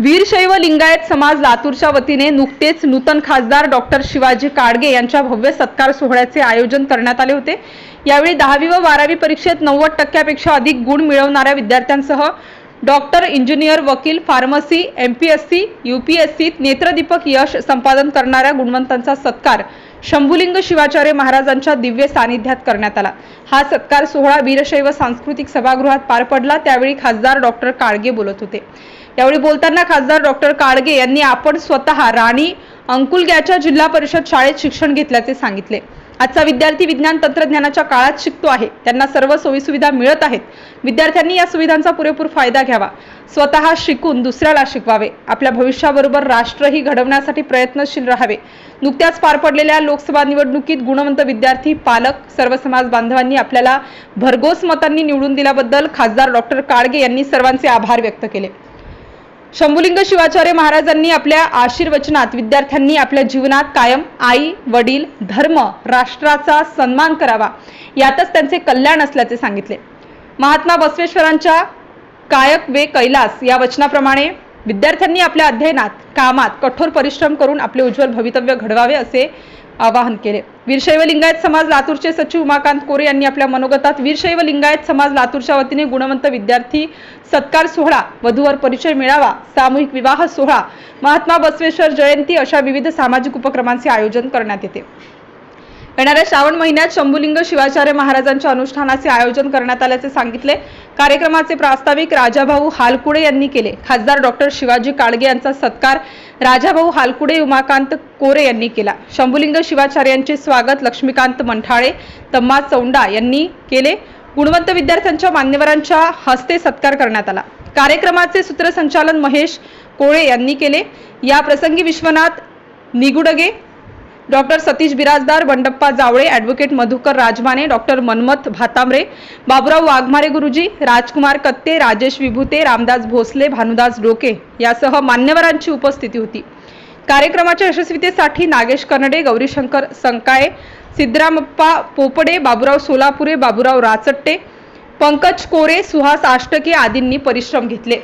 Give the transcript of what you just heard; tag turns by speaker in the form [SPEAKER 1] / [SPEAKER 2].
[SPEAKER 1] वीरशैव लिंगायत समाज लातूरच्या वतीने नुकतेच नूतन खासदार डॉक्टर शिवाजी काडगे यांच्या भव्य सत्कार सोहळ्याचे आयोजन करण्यात आले होते. यावेळी दहावी व बारावी परीक्षेत नव्वद टक्क्यापेक्षा अधिक गुण मिळवणाऱ्या विद्यार्थ्यांसह डॉक्टर इंजिनियर वकील pharmacy M P S C U P S सीत नेत्रदीपक यश संपादन करणाऱ्या गुणवंतांचा सत्कार शंभुलिंग शिवाचार्य महाराजांच्या दिव्य सानिध्यात करण्यात आला. हा सत्कार सोहळा वीरशैव सांस्कृतिक सभागृहात पार पडला. त्यावेळी खासदार डॉक्टर काळगे बोलत होते. यावेळी बोलताना खासदार डॉक्टर काळगे यांनी आपण स्वतः राणी अंकुलग्याच्या जिल्हा परिषद शाळेत शिक्षण घेतल्याचे सांगितले. आजचा विद्यार्थी विज्ञान तंत्रज्ञानाच्या काळात शिकतो आहे. त्यांना सर्व सोयीसुविधा मिळत आहेत. विद्यार्थ्यांनी या सुविधांचा पुरेपूर फायदा घ्यावा. स्वतः शिकून दुसऱ्याला शिकवावे. आपल्या भविष्याबरोबर राष्ट्रही घडवण्यासाठी प्रयत्नशील राहावे. नुकत्याच पार पडलेल्या लोकसभा निवडणुकीत गुणवंत विद्यार्थी पालक सर्व समाज बांधवांनी आपल्याला भरघोस मतांनी निवडून दिल्याबद्दल खासदार डॉक्टर काळगे यांनी सर्वांचे आभार व्यक्त केले. शंभुलिंग शिवाचार्य महाराजांनी आपल्या आशीर्वचनात विद्यार्थ्यांनी आपल्या जीवनात कायम आई वडील धर्म राष्ट्राचा सन्मान करावा. यातच त्यांचे कल्याण असल्याचे सांगितले. महात्मा बसवेश्वरांच्या कायक वे कैलास या वचनाप्रमाणे विद्यार्थ्यांनी आपल्या अध्ययनात कामात कठोर परिश्रम करून आपले उज्ज्वल भवितव्य घडवावे असे आवाहन केले. वीरशैव लिंगायत समाज लातूरचे सचिव उमाकांत कोरे यांनी आपल्या मनोगतात वीरशैव लिंगायत समाज लातूरच्या वतीने गुणवंत विद्यार्थी सत्कार सोहळा वधूवर परिचय मिळावा सामूहिक विवाह सोहळा महात्मा बसवेश्वर जयंती अशा विविध सामाजिक उपक्रमांचे आयोजन करण्यात येते. येणाऱ्या श्रावण महिन्यात शंभुलिंग शिवाचार्य महाराजांच्या अनुष्ठानाचे आयोजन करण्यात आल्याचे सांगितले. कार्यक्रमाचे प्रास्ताविक राजाभाऊ हालकुडे यांनी केले. खासदार डॉक्टर शिवाजी काळगे यांचा सत्कार राजाभाऊ हालकुडे उमाकांत कोरे यांनी केला. शंभुलिंग शिवाचार्यांचे स्वागत लक्ष्मीकांत मंठाळे तम्मा चौंडा यांनी केले. गुणवंत विद्यार्थ्यांच्या मान्यवरांच्या हस्ते सत्कार करण्यात आला. कार्यक्रमाचे सूत्रसंचालन महेश कोळे यांनी केले. या प्रसंगी Vishwanath Nigudge doctor Satish Birajdar Bandappa Jawale advocate Madhukar Rajmane doctor Manmath Bhatambre Baburao Waghmare गुरुजी राजकुमार कत्ते राजेश विभूते रामदास भोसले भानुदास डोके यासह मान्यवरांची उपस्थिती होती. कार्यक्रमाच्या यशस्वीतेसाठी नागेश कर्नडे गौरीशंकर संकाळे सिद्धरामप्पा पोपडे बाबुराव सोलापुरे बाबुराव राचट्टे पंकज कोरे सुहास आष्टके आदींनी परिश्रम घेतले.